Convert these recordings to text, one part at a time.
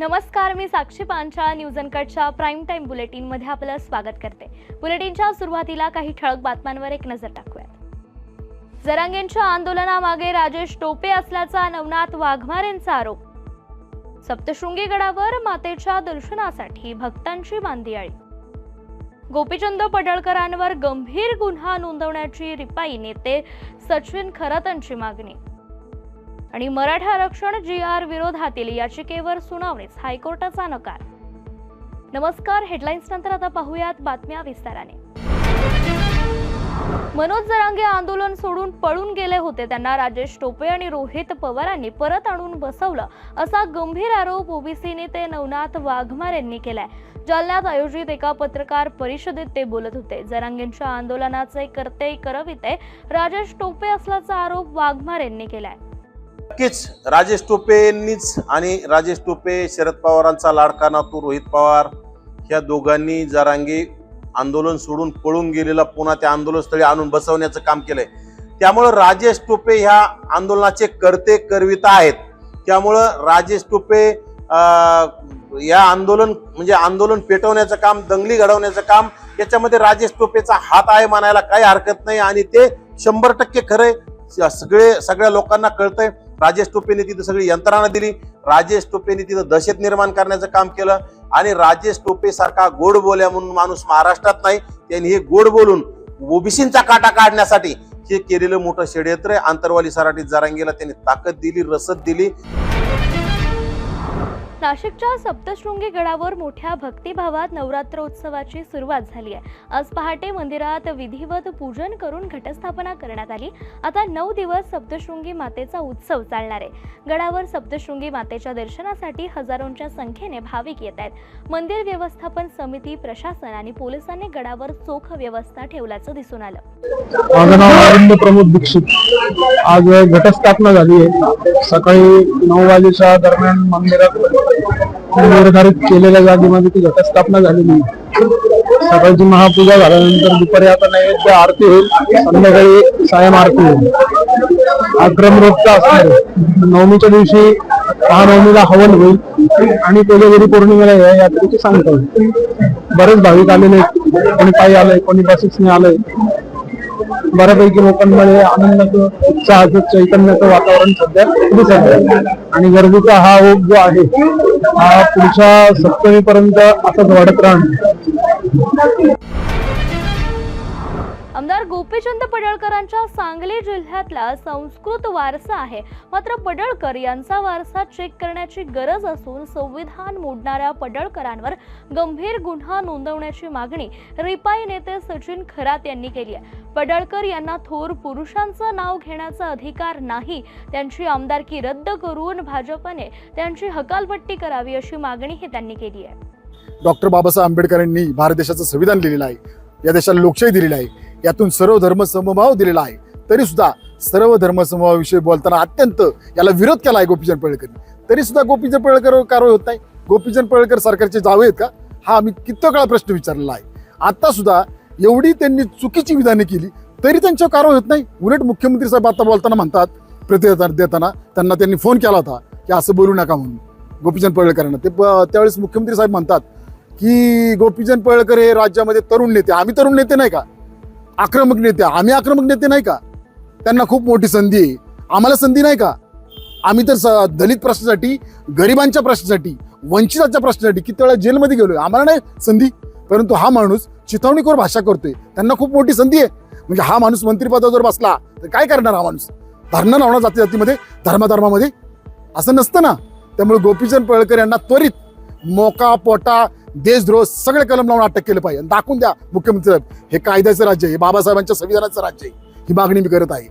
नमस्कार मी साक्षी पांचाळ न्यूज अनकटच्या प्राईम टाइम बुलेटिनमध्ये आपलं स्वागत करते. बुलेटिनच्या सुरुवातीला काही ठळक बातम्यांवर एक नजर टाकूयात. जरांगेंच्या आंदोलनामागे राजेश टोपे असल्याचा नवनाथ वाघमारेंचा आरोप. सप्तशृंगी गडावर मातेच्या दर्शनासाठी भक्तांची मांदियाळी गोपीचंद पडळकरांवर गंभीर गुन्हा नोंदवण्याची रिपाई नेते सचिन खरातांची मागणी. आणि मराठा आरक्षण जी आर विरोधातील याचिकेवर सुनावणीच हायकोर्टाचा नकार. नमस्कार हेडलाईन्स नंतर आता पाहूयात बातम्या विस्ताराने. मनोज जरांगे आंदोलन सोडून पळून गेले होते. त्यांना राजेश टोपे आणि रोहित पवारांनी परत आणून बसवलं असा गंभीर आरोप ओबीसी नेते नवनाथ वाघमार यांनी केलाय. जालन्यात आयोजित एका पत्रकार परिषदेत ते बोलत होते. जरांगेंच्या आंदोलनाचे करते करविते राजेश टोपे असल्याचा आरोप वाघमार यांनी केलाय. नक्कीच राजेश टोपेंनीच आणि राजेश टोपे शरद पवारांचा लाडका नातू रोहित पवार ह्या दोघांनी जरांगी आंदोलन सोडून पळून गेलेला पुन्हा त्या आंदोलनस्थळी आणून बसवण्याचं काम केलंय. त्यामुळं राजेश टोपे ह्या आंदोलनाचे करते करविता आहेत. त्यामुळं राजेश टोपे या आंदोलन म्हणजे आंदोलन पेटवण्याचं काम दंगली घडवण्याचं काम याच्यामध्ये राजेश टोपेचा हात आहे म्हणायला काही हरकत नाही आणि ते शंभर टक्के खरंय. सगळे सगळ्या लोकांना कळतंय. राजेश टोपेने तिथं सगळी यंत्रणा दिली. राजेश टोपेने तिथं दहशत निर्माण करण्याचं काम केलं. आणि राजेश टोपे सारखा गोड बोल्या म्हणून माणूस महाराष्ट्रात नाही त्यांनी हे गोड बोलून ओबीसींचा काटा काढण्यासाठी हे केलेलं मोठं षडयंत्र आहे. आंतरवाली सराटीत जारांगीला त्यांनी ताकद दिली रसद दिली. नाशिकच्या सप्तशृंगी गडावर मोठ्या भक्तिभावात नवरात्रोत्सवाची सुरुवात झाली आहे. आज पहाटे मंदिरात विधिवत पूजन करून घटस्थापना करण्यात आली. आता नऊ दिवस सप्तशृंगी मातेचा उत्सव चालणार आहे. गडावर सप्तशृंगी मातेच्या दर्शनासाठी हजारोंच्या संख्येने भाविक येत आहेत. मंदिर व्यवस्थापन समिती प्रशासन आणि पोलिसांनी गडावर चोख व्यवस्था ठेवल्याचं दिसून आलं. माझं नाव अरविंद प्रमोद दीक्षित. आज घटस्थापना झाली आहे. सकाळी नऊ वाजेच्या दरम्यान मंदिरात निर्धारित केलेल्या जागेमध्ये ती घटस्थापना झालेली आहे. सकाळची महापूजा झाल्यानंतर दुपारी आता नैवेद्य आरती होईल संध्याकाळी सायम आरती होईल हा रोगचा असणार नवमीच्या दिवशी महानवमीला हवन होईल आणि कोजागिरी पौर्णिमेला या यात्रेची सांगता होईल बरेच भाविक आलेले आहेत. कोणी पायी आलंय कोणी बसेसने आलंय बऱ्यापैकी लोकांमध्ये आनंदाचं उत्साहाचं चैतन्याचं वातावरण सध्या दिसत आहे. आणि गर्दीचा हा ओघ जो आहे हा पुढच्या सप्तमीपर्यंत असंच वाढत राहणार. आमदार गोपीचंद पडळकरांच्या सांगली जिल्ह्यातला संस्कृत वारसा आहे. मात्र पडळकर यांचा वारसा चेक करण्याची गरज असून संविधान मोडणाऱ्या पडळकरांवर गंभीर गुन्हा नोंदवण्याची मागणी रिपाई नेते सचिन खरात यांनी केली आहे. पडळकर यांना थोर पुरुषांचं नाव घेण्याचा अधिकार नाही. त्यांची आमदारकी रद्द करून भाजपने त्यांची हकालपट्टी करावी अशी मागणीही त्यांनी केली आहे. डॉक्टर बाबासाहेब आंबेडकरांनी भारत देशाचं संविधान लिहिलेलं आहे. या देशाला लोकशाही दिलेली आहे. यातून सर्व धर्मसमभाव दिलेला आहे. तरी सुद्धा सर्व धर्मसमभावाविषयी बोलताना अत्यंत याला विरोध केला आहे गोपीचंद पडळकरनी तरी सुद्धा गोपीचंद पडळकर कारवाई होत नाही. गोपीचंद पडळकर सरकारचे जावे आहेत का? हा आम्ही कित्येक वेळा प्रश्न विचारलेला आहे. आता सुद्धा एवढी त्यांनी चुकीची विधाने केली तरी त्यांच्यावर कारवाई होत नाही. उलट मुख्यमंत्री साहेब आता बोलताना म्हणतात प्रतिउत्तर देताना त्यांना त्यांनी फोन केला होता की असं बोलू नका म्हणून. गोपीचंद पडळकरांना. ते प- त्यावेळेस मुख्यमंत्री साहेब म्हणतात की गोपीचंद पडळकर हे राज्यामध्ये तरुण नेते. आम्ही तरुण नेते नाही का? आक्रमक नेते. आम्ही आक्रमक नेते नाही का? त्यांना खूप मोठी संधी आहे. आम्हाला संधी नाही का? आम्ही तर स- दलित प्रश्नासाठी गरिबांच्या प्रश्नासाठी वंचिताच्या प्रश्नासाठी किती वेळा जेलमध्ये गेलोय. आम्हाला नाही संधी. परंतु हा माणूस चिथावणीखोर भाषा करतोय. त्यांना खूप मोठी संधी आहे. म्हणजे हा माणूस मंत्रिपदावर बसला तर काय करणार हा माणूस? धरणं लावणार जाती जातीमध्ये धर्माधर्मामध्ये? असं नसतं ना. त्यामुळे गोपीचंद पळकर यांना त्वरित मोका पोटा देशद्रोह सगळे कलम लावून अटक केलं पाहिजे. दाखवून द्या मुख्यमंत्री साहेब हे कायद्याचं राज्य आहे हे बाबासाहेबांच्या संविधानाचं राज्य आहे ही मागणी मी करत आहे.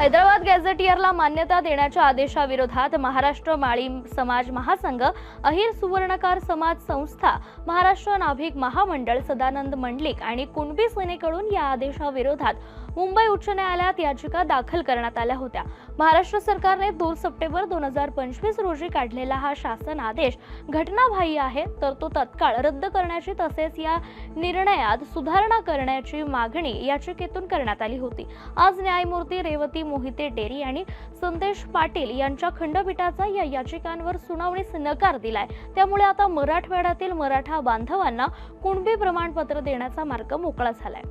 हैदराबाद गॅझेटियरला मान्यता देण्याच्या आदेशाविरोधात महाराष्ट्र माळी समाज महासंघ अहिर सुवर्णकार समाज संस्था महाराष्ट्र नाभिक महामंडळ सदानंद मंडलिक आणि कुणबी सेनेकडून या आदेशाविरोधात मुंबई उच्च न्यायालयात याचिका दाखल करण्यात आल्या होत्या. महाराष्ट्र सरकारने दोन सप्टेंबर दोन हजार पंचवीस रोजी काढलेला हा शासन आदेश घटनाबाह्य आहे तर तो तत्काळ रद्द करण्याची तसेच या निर्णयात सुधारणा करण्याची मागणी याचिकेतून करण्यात आली होती. आज न्यायमूर्ती रेवती मोहिते डेरी आणि संदेश पाटील यांच्या खंडपीठाचा या याचिकांवर सुनावणीस नकार दिलाय. त्यामुळे आता मराठवाड्यातील मराठा बांधवांना कुणबी प्रमाणपत्र देण्याचा मार्ग मोकळा झालाय.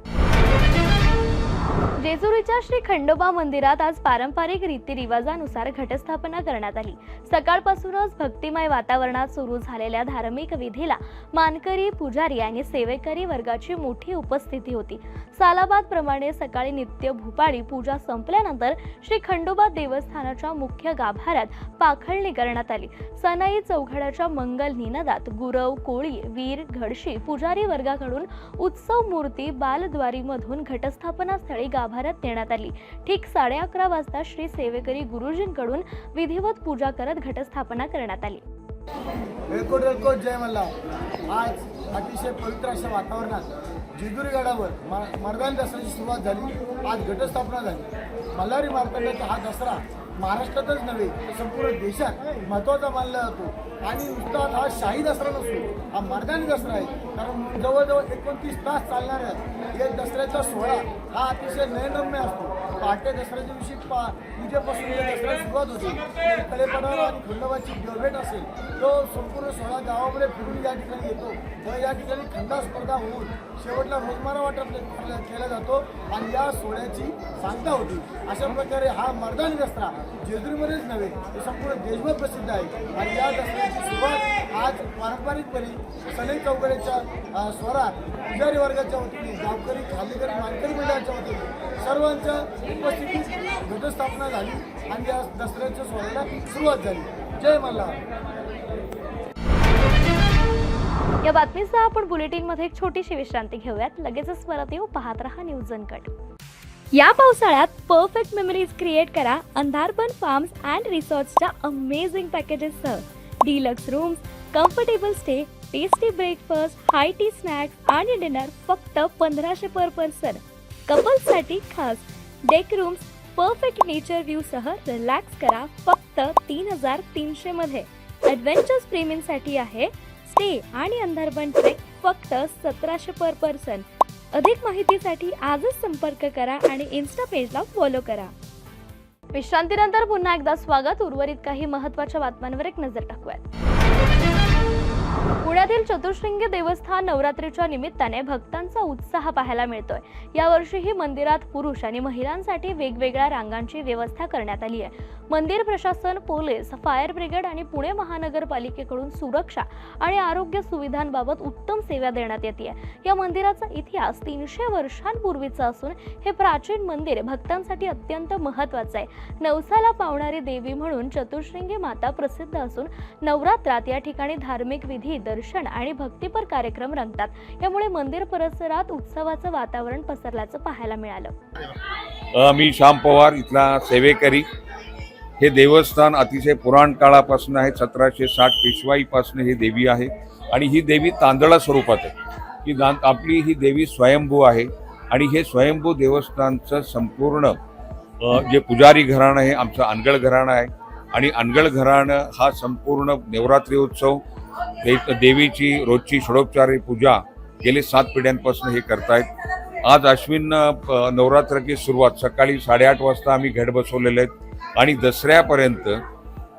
जेजुरीच्या श्री खंडोबा मंदिरात आज पारंपरिक रीतिरिवाजानुसार घटस्थापना करण्यात आली. सकाळपासूनच भक्तिमय वातावरणात सुरू झालेल्या धार्मिक विधीला मानकरी पुजारी आणि सेवेकरी वर्गाची मोठी उपस्थिती होती. सालाबाद प्रमाणे सकाळी नित्य भूपाळी पूजा संपल्यानंतर श्री खंडोबा देवस्थानाच्या मुख्य गाभाऱ्यात पाखळणी करण्यात आली. सनाई चौघड्याच्या मंगल निनादात गुरव कोळी वीर घडशी पुजारी वर्गाकडून उत्सव मूर्ती बालद्वारीमधून घटस्थापना स्थळी सकाळी गाभाऱ्यात नेण्यात आली. ठीक साडे अकरा वाजता श्री सेवेकरी गुरुजींकडून विधिवत पूजा करत घटस्थापना करण्यात आली. रेकोट रेकोट जय मल्ला आज अतिशय पवित्र अशा वातावरणात जेजुरीगडावर म- मर्दानी दसऱ्याची सुरुवात झाली. आज घटस्थापना झाली. मल्हारी मार्तंडाचा हा दसरा महाराष्ट्रातच नव्हे तर संपूर्ण देशात महत्त्वाचा मानला जातो. आणि उस्ताद हा शाही दसरा नसून हा मर्दानी दसरा आहे. कारण जवळजवळ एकोणतीस तास चालणाऱ्या या दसऱ्याचा सोहळा हा अतिशय नयनरम्य असतो. पहाटे दसऱ्याच्या दिवशी पा पूजेपासून या दसऱ्याला सुरुवात होते. कलेपणाला आणि खंडोबाची देवभेट असेल तो संपूर्ण सोहळा गावामध्ये फिरून या ठिकाणी येतो. व या ठिकाणी खंडा स्पर्धा होऊन शेवटला रोजमारा वाटप केला जातो आणि या सोहळ्याची सांगता होती. अशा प्रकारे हा मर्दानी दसरा जेजुरीमध्येच नव्हे तो संपूर्ण देशभर प्रसिद्ध आहे. आणि या दसऱ्याची सुरुवात आज पारंपरिकपणे सनई चौकड्याच्या स्वरात पुजारी वर्गाच्या वतीने गावकरी खाल्लेकरी मानकरी मंडळाच्या वतीने सर्वांच्या उपस्थितीत घटस्थापना झाली आणि या दसऱ्याच्या सोहळ्याला सुरुवात झाली. जय मल्हार. या बातमीसह आपण बुलेटिनमध्ये एक छोटीशी विश्रांती घेऊयात. लगेचच परत येऊ. पाहत रहा न्यूज कट या पावसाळ्यात परफेक्ट मेमरीज क्रिएट करा. अंधारबन फार्म्स अँड रिसॉर्ट्सच्या amazing पॅकेजेससह deluxe rooms comfortable stay tasty breakfast high tea snacks आणि डिनर फक्त पंधराशे पर पर्सन कपल्ससाठी खास deck rooms perfect nature view सह रिलॅक्स करा फक्त तीन हजार तीनशे मध्ये. ॲडव्हेंचर्स प्रेमींसाठी आहे स्टे आणि अंधारबन ट्रेक फक्त सतराशे पर पर्सन अधिक माहितीसाठी आजच संपर्क करा आणि इन्स्टा पेजला फॉलो करा. विश्रांतीनंतर पुन्हा एकदा स्वागत. उर्वरित काही महत्त्वाच्या बातम्यांवर एक नजर टाकूयात. पुण्यातील चतुर्शृंगी देवस्थान नवरात्रीच्या निमित्ताने भक्तांचा उत्साह पाहायला मिळतोय. यावर्षीही मंदिरात पुरुष आणि महिलांसाठी वेगवेगळ्या रांगांची व्यवस्था करण्यात आली आहे. मंदिर प्रशासन पोलीस फायर ब्रिगेड आणि पुणे महानगरपालिकेकडून सुरक्षा आणि आरोग्य सुविधांबाबत उत्तम सेवा देण्यात येते. या मंदिराचा इतिहास तीनशे वर्षांपूर्वीचा असून हे प्राचीन मंदिर भक्तांसाठी अत्यंत महत्वाचं आहे. नवसाला पावणारी देवी म्हणून चतुर्शृंगी माता प्रसिद्ध असून नवरात्रात या ठिकाणी धार्मिक विधी दर्शन आणि भक्तिपर कार्यक्रम रंगतात. यामुळे मंदिर परिसरात उत्सवाचं वातावरण पसरल्याचं पाहायला मिळालं. मी श्याम पवार इथला सेवेकरी. हे देवस्थान अतिशय पुराण काळापासून आहे सतराशे साठ पेशवाईपासून ही देवी आहे. आणि ही देवी तांदळा स्वरूपात आहे. ही आपली ही देवी स्वयंभू आहे. आणि हे स्वयंभू देवस्थानचं संपूर्ण जे पुजारी घराणं आहे आमचं अनगळ घराणं आहे. आणि अनगळ घराणं हा संपूर्ण नवरात्री उत्सव देवीची रोजची षडोपचारी पूजा गेले सात पिढ्यांपासून हे करतायत. आज अश्विन नवरात्राची सुरुवात सकाळी साडेआठ वाजता आम्ही घेट बसवलेले आहेत. आणि दसऱ्यापर्यंत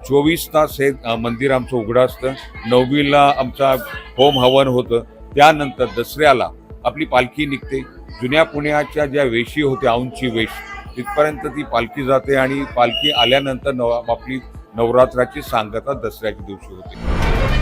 चोवीस तास हे मंदिर आमचं उघडं असतं. नववीला आमचा होम हवन होतं. त्यानंतर दसऱ्याला आपली पालखी निघते. जुन्या पुण्याच्या ज्या वेशी होत्या औंची वेश तिथपर्यंत ती पालखी जाते आणि पालखी आल्यानंतर नव आपली नवरात्राची सांगता दसऱ्याच्या दिवशी होते.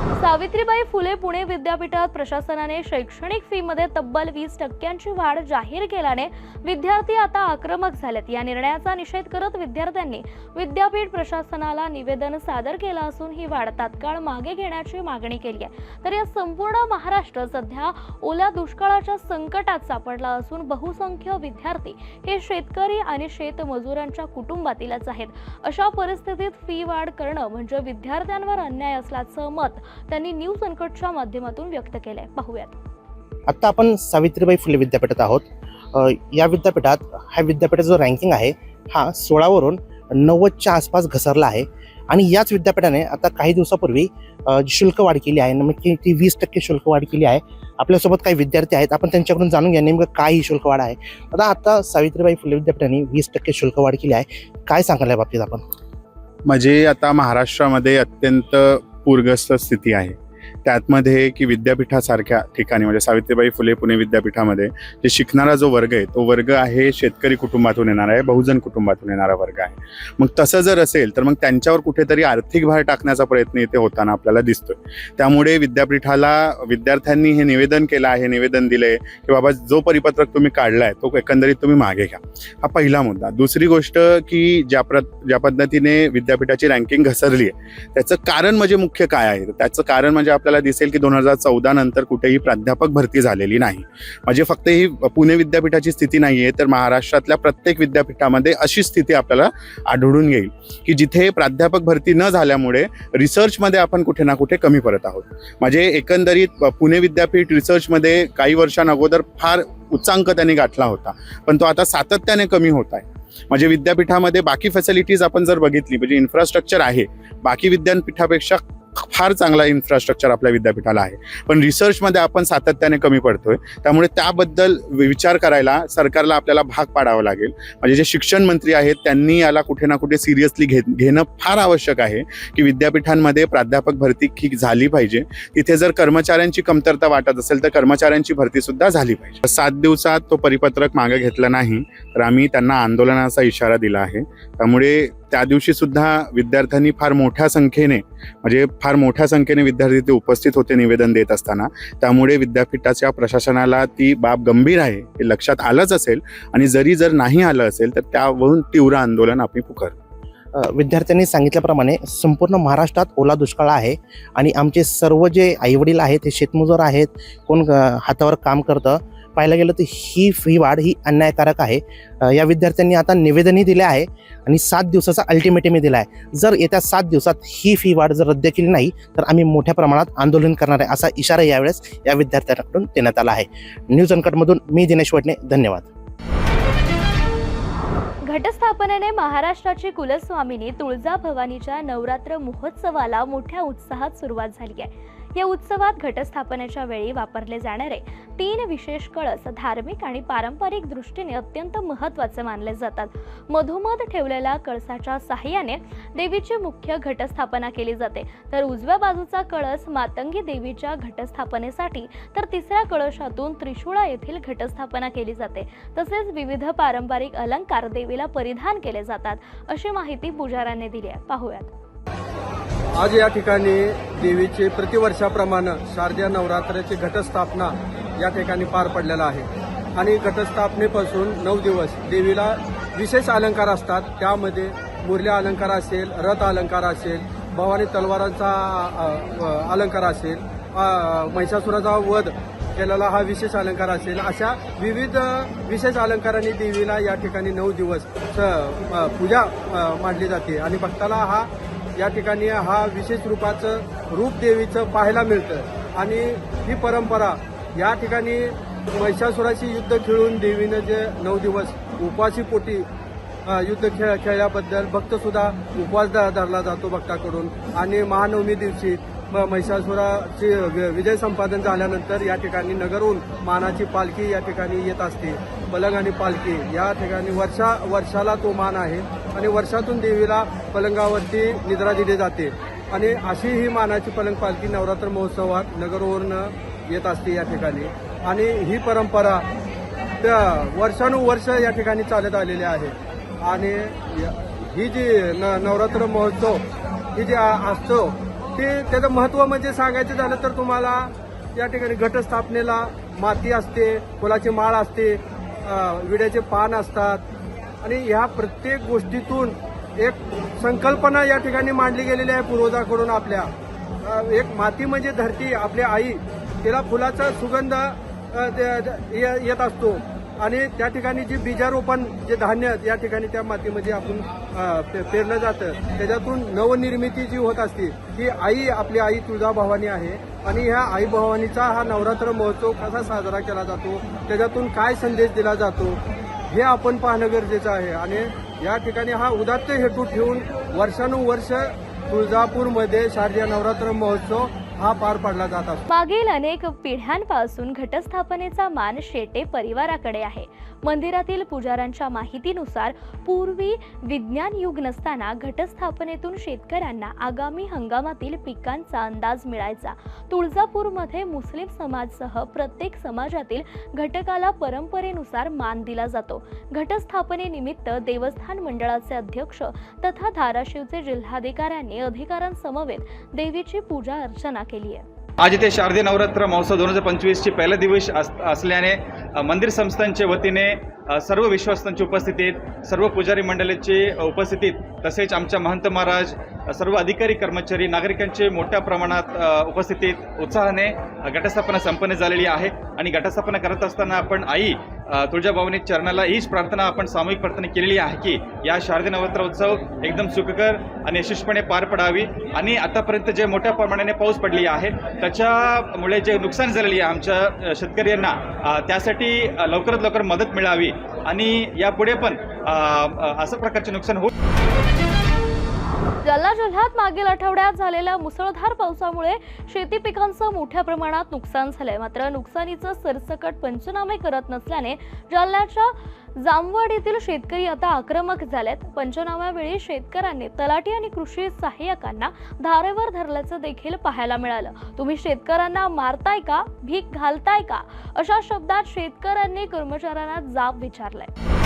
सावित्रीबाई फुले पुणे विद्यापीठात प्रशासनाने शैक्षणिक फीमध्ये तब्बल वीस टक्क्यांची वाढ जाहीर केल्याने विद्यार्थी आता आक्रमक झालेत. या निर्णयाचा निषेध करत विद्यार्थ्यांनी विद्यापीठ प्रशासनाला निवेदन सादर केलं असून ही वाढ तात्काळ मागे घेण्याची मागणी केली आहे. तर या संपूर्ण महाराष्ट्र सध्या ओल्या दुष्काळाच्या संकटात सापडला असून बहुसंख्य विद्यार्थी हे शेतकरी आणि शेतमजुरांच्या कुटुंबातीलच आहेत. अशा परिस्थितीत फी वाढ करणं म्हणजे विद्यार्थ्यांवर अन्याय असल्याचं मत त्यांनी न्यूज अनकटच्या माध्यमातून व्यक्त केलंय. पाहूयात. आत्ता आपण सावित्रीबाई फुले विद्यापीठात आहोत. या विद्यापीठात ह्या विद्यापीठाचा जो रँकिंग आहे हा सोळावरून नव्वदच्या आसपास घसरला आहे. आणि याच विद्यापीठाने आता काही दिवसापूर्वी शुल्क वाढ केली आहे नेमकी ती वीस टक्के शुल्क वाढ केली आहे. आपल्यासोबत काही विद्यार्थी आहेत आपण त्यांच्याकडून जाणून घ्या नेमकं काय ही शुल्क वाढ आहे. आता आता सावित्रीबाई फुले विद्यापीठाने वीस टक्के शुल्क वाढ केली आहे. काय सांगाल या बाबतीत आपण? म्हणजे आता महाराष्ट्रामध्ये अत्यंत पूरग्रस्त स्थिती आहे. त्यातमध्ये की विद्यापीठासारख्या ठिकाणी म्हणजे सावित्रीबाई फुले पुणे विद्यापीठामध्ये जे शिकणारा जो वर्ग आहे तो वर्ग आहे शेतकरी कुटुंबातून येणारा आहे बहुजन कुटुंबातून येणारा वर्ग आहे. मग तसं जर असेल तर मग त्यांच्यावर कुठेतरी आर्थिक भार टाकण्याचा प्रयत्न इथे होताना आपल्याला दिसतोय. त्यामुळे विद्यापीठाला विद्यार्थ्यांनी हे निवेदन केलं आहे निवेदन दिले की बाबा जो परिपत्रक तुम्ही काढलाय तो एकंदरीत तुम्ही मागे घ्या. हा पहिला मुद्दा. दुसरी गोष्ट की ज्या प्र ज्या पद्धतीने विद्यापीठाची रँकिंग घसरली आहे त्याचं कारण म्हणजे मुख्य काय आहे? त्याचं कारण म्हणजे आपल्याला दिसेल की दोन हजार चौदा नंतर कुठेही प्राध्यापक भरती झालेली नाही. म्हणजे फक्त ही पुणे विद्यापीठाची स्थिती नाही आहे तर महाराष्ट्रातल्या प्रत्येक विद्यापीठामध्ये अशी स्थिती आपल्याला आढळून येईल की जिथे प्राध्यापक भरती न झाल्यामुळे रिसर्चमध्ये आपण कुठे ना कुठे कमी पडत आहोत. म्हणजे एकंदरीत पुणे विद्यापीठ रिसर्चमध्ये काही वर्षांअगोदर फार उच्चांक त्यांनी गाठला होता पण तो आता सातत्याने कमी होत आहे. म्हणजे विद्यापीठामध्ये बाकी फॅसिलिटीज आपण जर बघितली म्हणजे इन्फ्रास्ट्रक्चर आहे बाकी विद्यापीठापेक्षा फार चांगला इन्फ्रास्ट्रक्चर आपल्या विद्यापीठाला आहे. पण रिसर्चमध्ये आपण सातत्याने कमी पडतोय. त्यामुळे त्याबद्दल विचार करायला सरकारला आपल्याला भाग पाडावा लागेल. म्हणजे जे शिक्षण मंत्री आहेत त्यांनी याला कुठे ना कुठे सिरियसली घे घेणं फार आवश्यक आहे की विद्यापीठांमध्ये प्राध्यापक भरती ठीक झाली पाहिजे. तिथे जर कर्मचाऱ्यांची कमतरता वाटत असेल तर कर्मचाऱ्यांची भरतीसुद्धा झाली पाहिजे. सात दिवसात तो परिपत्रक मागे घेतला नाही तर आम्ही त्यांना आंदोलनाचा इशारा दिला आहे. त्यामुळे त्या दिवशी सुद्धा विद्यार्थ्यांनी फार मोठ्या संख्येने म्हणजे फार मोठ्या संख्येने विद्यार्थी ते उपस्थित होते निवेदन देत असताना. त्यामुळे विद्यापीठाच्या प्रशासनाला ती बाब गंभीर आहे हे लक्षात आलंच असेल. आणि जरी जर नाही आलं असेल तर त्यावरून तीव्र आंदोलन आम्ही पुकार. विद्यार्थ्यांनी सांगितल्याप्रमाणे संपूर्ण महाराष्ट्रात ओला दुष्काळ आहे आणि आमचे सर्व जे आईवडील आहेत हे शेतमजूर आहेत कोण हातावर काम करतं पाहायला गेलं तर ही फी वाढ ही अन्यायकारक आहे. या विद्यार्थ्यांनी आता निवेदनही दिले आहे आणि सात दिवसाचा अल्टिमेटमही दिला आहे. जर येत्या सात दिवसात ही फी वाढ जर रद्द केली नाही तर आम्ही मोठ्या प्रमाणात आंदोलन करणार आहे असा इशारा यावेळेस या विद्यार्थ्यांकडून देण्यात आला आहे. न्यूज अनकटमधून मी दिनेश वडणे धन्यवाद. घटस्थापनेने महाराष्ट्राची कुलस्वामिनी तुळजा भवानीच्या नवरात्र महोत्सवाला मोठ्या उत्साहात सुरुवात झाली आहे. या उत्सवात घटस्थापनेच्या वेळी वापरले जाणारे तीन विशेष कळस धार्मिक आणि पारंपरिक दृष्टीने अत्यंत महत्त्वाचे मानले जातात. मधोमध ठेवलेल्या कळसाच्या साह्याने देवीची मुख्य घटस्थापना केली जाते. तर उजव्या बाजूचा कळस मातंगी देवीच्या घटस्थापनेसाठी तर तिसऱ्या कळशातून त्रिशूळा येथील घटस्थापना केली जाते. तसेच विविध पारंपरिक अलंकार देवीला परिधान केले जातात. अशी माहिती पुजाऱ्यांनी दिली आहे. पाहूयात. आज या ठिकाणी देवीचे प्रतिवर्षाप्रमाणे शारदीय नवरात्राची घटस्थापना या ठिकाणी पार पडलेला आहे. आणि घटस्थापनेपासून नऊ दिवस देवीला विशेष अलंकार असतात. त्यामध्ये मुरल्या अलंकार असेल रथ अलंकार असेल भवानी तलवारांचा अलंकार असेल महिषासुराचा वध केलेला हा विशेष अलंकार असेल. अशा विविध विशेष अलंकारांनी देवीला या ठिकाणी नऊ दिवस पूजा मांडली जाते. आणि भक्ताला हा या ठिकाणी हा विशेष रूपाचं रूप देवीचं पाहायला मिळतं. आणि ही परंपरा या ठिकाणी महिषासुराशी युद्ध खेळून देवीनं जे नऊ दिवस उपवासी पोटी युद्ध खेळ खेळल्याबद्दल भक्तसुद्धा उपवास धरला जातो भक्ताकडून. आणि महानवमी दिवशी महिषासुराची विजय संपादन झाल्यानंतर या ठिकाणी नगरहून मानाची पालखी या ठिकाणी येत असते. पलंग आणि पालखी. या ठिकाणी वर्षा वर्षाला तो मान आहे आणि वर्षातून देवीला पलंगावरती निद्रा दिली जाते. आणि अशी ही मानाची पलंग पालखी नवरात्र महोत्सवात नगरवरून येत असते या ठिकाणी. आणि ही परंपरा त्या वर्षानुवर्ष या ठिकाणी चालत आलेली आहे. आणि या- ही जी न नवरात्र महोत्सव ही जी असतो ते त्याचं महत्त्व म्हणजे सांगायचं झालं तर तुम्हाला या ठिकाणी घटस्थापनेला माती असते फुलाची माळ असते विड्याचे पान असतात. आणि ह्या प्रत्येक गोष्टीतून एक संकल्पना या ठिकाणी मांडली गेलेली आहे पूर्वजाकडून आपल्या. एक माती म्हणजे धरती आपली आई तिला फुलाचा सुगंध ते- ये- येत असतो. आणि त्या ठिकाणी जी बीजारोपण जे धान्य या ठिकाणी त्या मातीमध्ये आपण पे- पेरलं जातं त्याच्यातून नवनिर्मिती जी होत असते ही आई आपली आई तुळजाभवानी आहे. आणि ह्या आई भवानीचा हा नवरात्र महोत्सव कसा साजरा केला जातो त्याच्यातून काय संदेश दिला जातो हे आपण पाहणं गरजेचं आहे. आणि या ठिकाणी हा उदात्त हेतू ठेवून वर्षानुवर्ष तुळजापूरमध्ये शारदीय नवरात्र महोत्सव हा पार पाडला जात असतो. मागील अनेक पिढ्यांपासून घटस्थापनेचा मान शेटे परिवाराकडे आहे. मंदिरातील पुजाऱ्यांच्या माहितीनुसार पूर्वी विज्ञान युग नसताना घटस्थापनेतून शेतकऱ्यांना आगामी हंगामातील पिकांचा अंदाज मिळायचा. तुळजापूरमध्ये मुस्लिम समाजसह प्रत्येक समाजातील घटकाला परंपरेनुसार मान दिला जातो. घटस्थापनेनिमित्त देवस्थान मंडळाचे अध्यक्ष तथा धाराशिवचे जिल्हाधिकाऱ्यांनी अधिकाऱ्यांसमवेत देवीची पूजा अर्चना केली आहे. आज इथे शारदीय नवरात्र महोत्सव दोन हजार पंचवीसची पहिला दिवस अस असल्याने मंदिर संस्थांच्या वतीने सर्व विश्वासांची उपस्थितीत सर्व पुजारी मंडळाची उपस्थितीत तसेच आमच्या महंत महाराज सर्व अधिकारी कर्मचारी नागरिकांचे मोठ्या प्रमाणात उपस्थितीत उत्साहाने गटस्थापना घटस्थापना संपन्न झालेली आहे. आणि घटस्थापना करत असताना आपण आई तुळजाभवानी चरणाला हीच प्रार्थना आपण सामूहिक प्रार्थना केलेली आहे की या शारदीय नवरात्र उत्सव एकदम सुखकर आणि यशस्वीपणे पार पडावी. आणि आतापर्यंत जे मोठ्या प्रमाणाने पाऊस पडली आहे त्याच्यामुळे जे नुकसान झालेली आहे आमच्या शेतकऱ्यांना त्यासाठी लवकरात लवकर मदत मिळावी. आणि यापुढे पण असं प्रकारचे नुकसान होऊ जालना जिल्ह्यात मागील आठवड्यात झालेल्या मुसळधार पावसामुळे शेती पिकांचं मोठ्या प्रमाणात नुकसान झालंय. मात्र नुकसानीचं सरसकट पंचनामे करत नसल्याने जालन्याच्या येथील शेतकरी आता आक्रमक झालेत. पंचनाम्यावेळी शेतकऱ्यांनी तलाठी आणि कृषी सहाय्यकांना धारेवर धरल्याचं देखील पाहायला मिळालं. तुम्ही शेतकऱ्यांना मारताय का? भीक घालताय का? अशा शब्दात शेतकऱ्यांनी कर्मचाऱ्यांना जाब विचारलाय.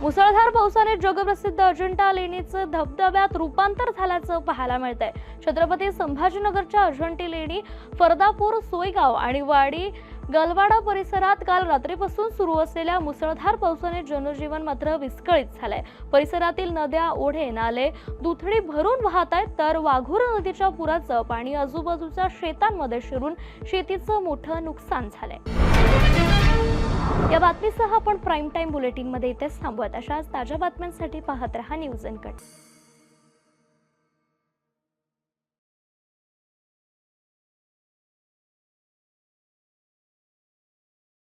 मुसळधार पावसाने जगप्रसिद्ध अजिंठा लेणीचं धबधब्यात रूपांतर झाल्याचं पाहायला मिळतंय. छत्रपती संभाजीनगरच्या अजिंठी लेणी फरदापूर सोयगाव आणि वाडी गलवाडा परिसरात काल रात्रीपासून सुरू असलेल्या मुसळधार पावसाने जनजीवन मात्र विस्कळीत झालंय. परिसरातील नद्या ओढे नाले दुथडी भरून वाहत आहेत तर वाघूर नदीच्या पुराचं पाणी आजूबाजूच्या शेतांमध्ये शिरून शेतीचं मोठं नुकसान झालंय. या बातमीसह आपण प्राईम टाईम बुलेटिनमध्ये इथेच थांबवत अशाच ताज्या बातम्यांसाठी पाहत रहा न्यूज अँड कट